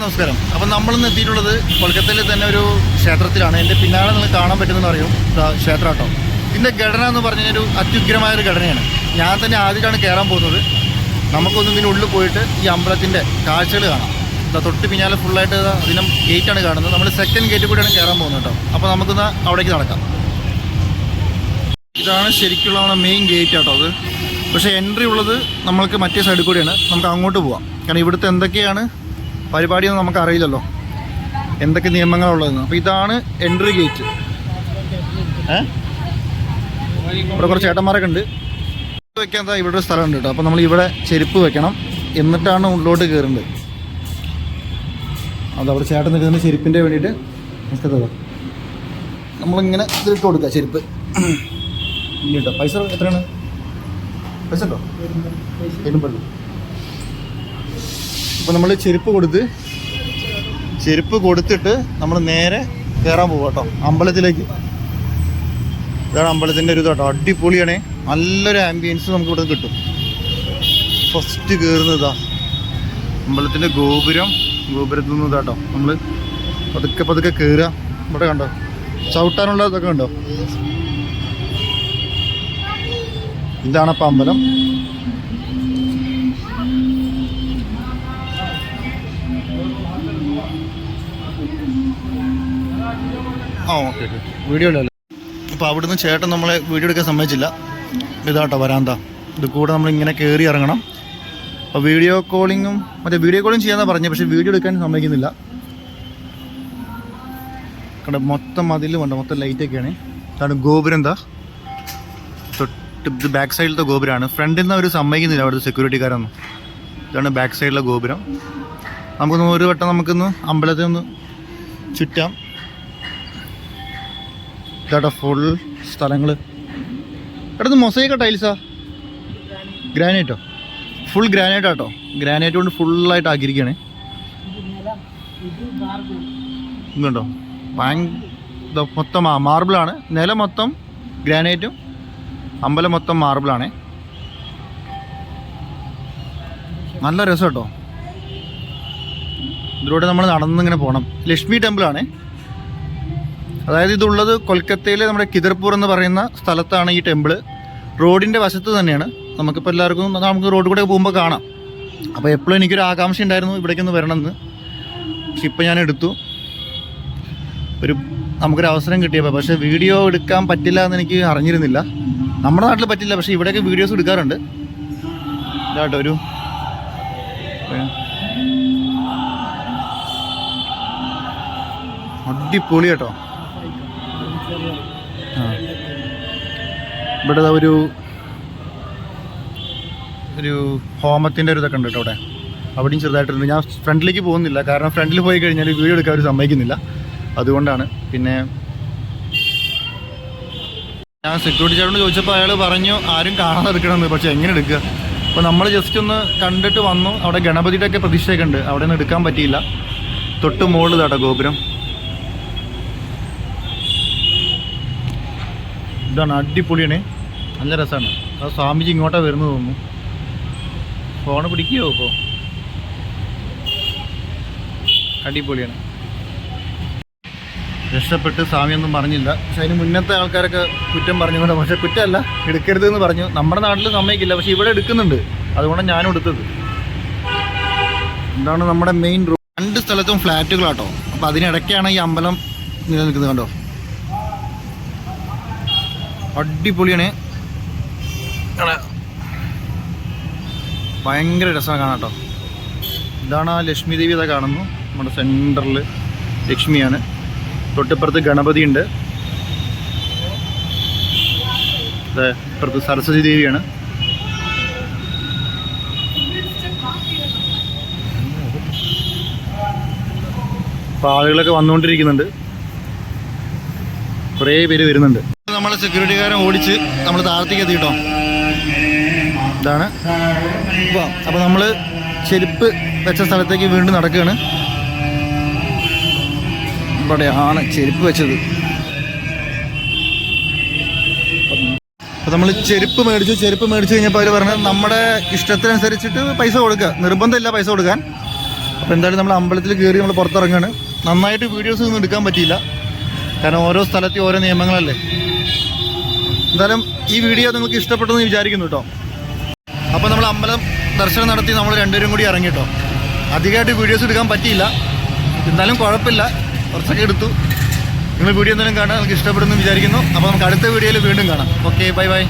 നമസ്കാരം. അപ്പം നമ്മളിന്ന് എത്തിയിട്ടുള്ളത് കൊൽക്കത്തയിലെ തന്നെ ഒരു ക്ഷേത്രത്തിലാണ്. എന്റെ പിന്നാലെ നിങ്ങൾ കാണാൻ പറ്റുമെന്ന് അറിയും ഇതാ ക്ഷേത്രം കേട്ടോ ഇതിന്റെ ഘടന എന്ന് പറഞ്ഞാൽ ഒരു അത്യുഗ്രമായ ഒരു ഘടനയാണ്. ഞാൻ തന്നെ ആദ്യമായിട്ടാണ് കയറാൻ പോകുന്നത്. നമുക്കൊന്ന് ഇതിനുള്ളിൽ പോയിട്ട് ഈ അമ്പലത്തിന്റെ കാഴ്ചകൾ കാണാം. ഇതാ തൊട്ട് പിന്നാലെ ഫുള്ളായിട്ട് അതിനും ഗേറ്റാണ് കാണുന്നത്. നമ്മൾ സെക്കൻഡ് ഗേറ്റ് കൂടിയാണ് കയറാൻ പോകുന്നത് കേട്ടോ. അപ്പോൾ നമുക്കൊന്ന് അവിടേക്ക് നടക്കാം. ഇതാണ് ശരിക്കുള്ള മെയിൻ ഗേറ്റ് കേട്ടോ അത്. പക്ഷേ എൻട്രി ഉള്ളത് നമ്മൾക്ക് മറ്റേ സൈഡിൽ കൂടിയാണ്. നമുക്ക് അങ്ങോട്ട് പോവാം. കാരണം ഇവിടുത്തെ എന്തൊക്കെയാണ് പരിപാടിയൊന്നും നമുക്ക് അറിയില്ലല്ലോ എന്തൊക്കെ നിയമങ്ങളുള്ളതെന്ന് അപ്പോൾ ഇതാണ് എൻട്രി ഗേറ്റ് ഏ? ഇവിടെ കുറച്ച് ഏട്ടന്മാരൊക്കെ ഉണ്ട് വെക്കാൻ ഇവിടെ ഒരു സ്ഥലമുണ്ട് കേട്ടോ. അപ്പോൾ നമ്മൾ ഇവിടെ ചെരുപ്പ് വെക്കണം. എന്നിട്ടാണ് ഉള്ളിലോട്ട് കയറേണ്ടത് അത് അവിടെ ചേട്ടൻ നിൽക്കുന്ന ചെരുപ്പിന്റെ വേണ്ടിയിട്ട് നിൽക്കുന്നത്. നമ്മളിങ്ങനെ ഇതിലിട്ട് കൊടുക്കുക ചെരുപ്പ്. ഇല്ല കേട്ടോ. പൈസ എത്രയാണ്? പൈസ ഉണ്ടോ? എഴുപത്. അപ്പോൾ നമ്മൾ ചെരുപ്പ് കൊടുത്ത് ചെരുപ്പ് കൊടുത്തിട്ട് നമ്മൾ നേരെ കയറാൻ പോകും കേട്ടോ. അമ്പലത്തിലേക്ക്. ഇതാണ് അമ്പലത്തിന്റെ ഒരു ഇതാട്ടോ അടിപൊളിയാണേ. നല്ലൊരു ആംബിയൻസ് നമുക്ക് ഇവിടെ കിട്ടും. ഫസ്റ്റ് കയറുന്നതാ അമ്പലത്തിന്റെ ഗോപുരം. ഗോപുരത്തിൽ നിന്ന് ഇതാട്ടോ നമ്മൾ പതുക്കെ പതുക്കെ കയറുക ഇവിടെ കണ്ടോ? ചവിട്ടാനുള്ള ഇതൊക്കെ കണ്ടോ? ഇതാണ് അപ്പം അമ്പലം. ആ ഓക്കെ ഓക്കെ. വീഡിയോ ഇല്ലല്ലോ. അപ്പോൾ അവിടുന്ന് ചേട്ടൻ നമ്മളെ വീഡിയോ എടുക്കാൻ സമ്മതിച്ചില്ല. ഇതാട്ടോ വരാന്ത. ഇത് കൂടെ നമ്മൾ ഇങ്ങനെ കയറി ഇറങ്ങണം. അപ്പോൾ വീഡിയോ കോളിങ്ങും മറ്റേ വീഡിയോ കോളിങ് ചെയ്യാന്നാ പറഞ്ഞത് പക്ഷേ വീഡിയോ എടുക്കാൻ സമ്മതിക്കുന്നില്ല. കണ്ട മൊത്തം മതിൽ ഉണ്ട് മൊത്തം ലൈറ്റൊക്കെയാണ് കാരണം ഗോപുരം എന്താ? തൊട്ട് ബാക്ക് സൈഡിലത്തെ ഗോപുരമാണ്. ഫ്രണ്ടിൽ നിന്ന് അവർ സമ്മതിക്കുന്നില്ല അവിടുത്തെ സെക്യൂരിറ്റിക്കാരൊന്നും ഇതാണ് ബാക്ക് സൈഡിലെ ഗോപുരം. നമുക്കൊന്ന് ഒരു വട്ടം നമുക്കൊന്ന് അമ്പലത്തിൽ ഒന്ന് ചുറ്റാം. ഇതാട്ടോ ഫുൾ സ്ഥലങ്ങൾ ഇടത്ത് മൊസൈക്ക ടൈൽസാ. ഗ്രാനൈറ്റോ ഫുൾ ഗ്രാനൈറ്റ് ആട്ടോ. ഗ്രാനൈറ്റ് കൊണ്ട് ഫുള്ളായിട്ട് ആക്കിയിരിക്കുകയാണ് ഇതുണ്ടോ ഭയങ്കര മൊത്തം മാർബിളാണ് നില മൊത്തം ഗ്രാനൈറ്റും അമ്പലം മൊത്തം മാർബിളാണ് നല്ല രസം കേട്ടോ ഇതിലൂടെ നമ്മൾ നടന്നിങ്ങനെ പോകണം ലക്ഷ്മി ടെമ്പിളാണ് അതായത് ഇതുള്ളത് കൊൽക്കത്തയിലെ നമ്മുടെ കിതർപൂർ എന്ന് പറയുന്ന സ്ഥലത്താണ് ഈ ടെമ്പിൾ റോഡിന്റെ വശത്ത് തന്നെയാണ്. നമുക്കിപ്പോൾ എല്ലാവർക്കും നമുക്ക് റോഡ് കൂടെ പോകുമ്പോൾ കാണാം. അപ്പോൾ എപ്പോഴും എനിക്കൊരു ആകാംക്ഷ ഉണ്ടായിരുന്നു ഇവിടേക്കൊന്ന് വരണമെന്ന്. പക്ഷെ ഇപ്പം ഞാൻ എടുത്തു. ഒരു നമുക്കൊരു അവസരം കിട്ടിയപ്പോൾ പക്ഷേ വീഡിയോ എടുക്കാൻ പറ്റില്ല എന്ന് എനിക്ക് അറിഞ്ഞിരുന്നില്ല. നമ്മുടെ നാട്ടിൽ പറ്റില്ല. പക്ഷേ ഇവിടെയൊക്കെ വീഡിയോസ് എടുക്കാറുണ്ട്. ഇതാട്ടോ ഒരു അടിപൊളി കേട്ടോ. ഇവിടെ ഒരു ഒരു ഹോമത്തിന്റെ ഒരു ഇതൊക്കെ ഉണ്ട് കേട്ടോ അവിടെ. അവിടെയും ചെറുതായിട്ടുണ്ട്. ഞാൻ ഫ്രണ്ടിലേക്ക് പോകുന്നില്ല. കാരണം ഫ്രണ്ടിൽ പോയി കഴിഞ്ഞാൽ വീഡിയോ എടുക്കാൻ അവർ സമ്മതിക്കുന്നില്ല. അതുകൊണ്ടാണ്. പിന്നെ ഞാൻ സെക്യൂരിറ്റി ചേട്ടനോട് ചോദിച്ചപ്പോൾ അയാൾ പറഞ്ഞു ആരും കാണാതെ എടുക്കണമെന്ന്. പക്ഷേ എങ്ങനെ എടുക്കുക? അപ്പോൾ നമ്മൾ ജസ്റ്റ് ഒന്ന് കണ്ടിട്ട് വന്നു. അവിടെ ഗണപതിയുടെ ഒക്കെ പ്രതിഷ്ഠയൊക്കെ ഉണ്ട്. അവിടെ നിന്ന് എടുക്കാൻ പറ്റിയില്ല. തൊട്ട് മുകളിൽ ഗോപുരം. ഇതാണ് അടിപൊളിയാണ്. നല്ല രസമാണ് ആ സ്വാമിജി ഇങ്ങോട്ടാണ് വരുന്നത് തോന്നുന്നു. ഫോണ് പിടിക്കുകയോ ഇപ്പോൾ അടിപൊളിയാണ്. രക്ഷപ്പെട്ട് സ്വാമിയൊന്നും പറഞ്ഞില്ല. പക്ഷെ അതിന് മുന്നത്തെ ആൾക്കാരൊക്കെ കുറ്റം പറഞ്ഞുകൊണ്ട് പക്ഷെ കുറ്റമല്ല എടുക്കരുത് എന്ന് പറഞ്ഞു. നമ്മുടെ നാട്ടിൽ സമ്മതിക്കില്ല. പക്ഷെ ഇവിടെ എടുക്കുന്നുണ്ട്. അതുകൊണ്ടാണ് ഞാനും എടുത്തത്. എന്താണ് നമ്മുടെ മെയിൻ റോഡ് രണ്ട് സ്ഥലത്തും ഫ്ലാറ്റുകളാട്ടോ അപ്പോൾ അതിനിടയ്ക്കാണ് ഈ അമ്പലം നിലനിൽക്കുന്നത് കണ്ടോ? അടിപൊളിയാണ്. ഭയങ്കര രസമാണ് കാണാം കേട്ടോ. ഇതാണ് ആ ലക്ഷ്മി ദേവി ഇതാ കാണുന്നു. നമ്മുടെ സെന്ററിൽ ലക്ഷ്മിയാണ്. തൊട്ടിപ്പുറത്ത് ഗണപതി ഉണ്ട്. ഇപ്പുറത്ത് സരസ്വതി ദേവിയാണ്. അപ്പോൾ ആളുകളൊക്കെ വന്നുകൊണ്ടിരിക്കുന്നുണ്ട്. കുറേ പേര് വരുന്നുണ്ട്. നമ്മളെ സെക്യൂരിറ്റിക്കാരൻ ഓടിച്ച് നമ്മൾ താഴത്തേക്ക് എത്തിയിട്ടോ? ഇതാണ്. അപ്പോൾ നമ്മൾ ചെരുപ്പ് വെച്ച സ്ഥലത്തേക്ക് വീണ്ടും നടക്കുകയാണ് ഇവിടെയാണ് ചെരുപ്പ് വെച്ചത്. അപ്പോൾ നമ്മൾ ചെരുപ്പ് മേടിച്ചു ചെരുപ്പ് മേടിച്ചു കഴിഞ്ഞപ്പോൾ അവർ പറഞ്ഞത് നമ്മുടെ ഇഷ്ടത്തിനനുസരിച്ചിട്ട് പൈസ കൊടുക്കുക. നിർബന്ധമില്ല പൈസ കൊടുക്കാൻ. അപ്പോൾ എന്തായാലും നമ്മൾ അമ്പലത്തിൽ കയറി നമ്മൾ പുറത്തിറങ്ങുകയാണ് നന്നായിട്ട് വീഡിയോസ് ഒന്നും എടുക്കാൻ പറ്റിയില്ല. കാരണം ഓരോ സ്ഥലത്തെയും ഓരോ നിയമങ്ങളല്ലേ? എന്തായാലും ഈ വീഡിയോ നിങ്ങൾക്ക് ഇഷ്ടപ്പെട്ടെന്ന് വിചാരിക്കുന്നു കേട്ടോ. അപ്പോൾ നമ്മൾ അമ്പലം ദർശനം നടത്തി നമ്മൾ രണ്ടുപേരും കൂടി ഇറങ്ങി കേട്ടോ. അധികമായിട്ട് വീഡിയോസ് എടുക്കാൻ പറ്റിയില്ല. എന്തായാലും കുഴപ്പമില്ല. കുറച്ചൊക്കെ എടുത്തു. നിങ്ങൾ വീഡിയോ എന്തെങ്കിലും കാണാൻ നിങ്ങൾക്ക് ഇഷ്ടപ്പെടുന്നു വിചാരിക്കുന്നു. അപ്പോൾ നമുക്ക് അടുത്ത വീഡിയോയിൽ വീണ്ടും കാണാം. Okay bye bye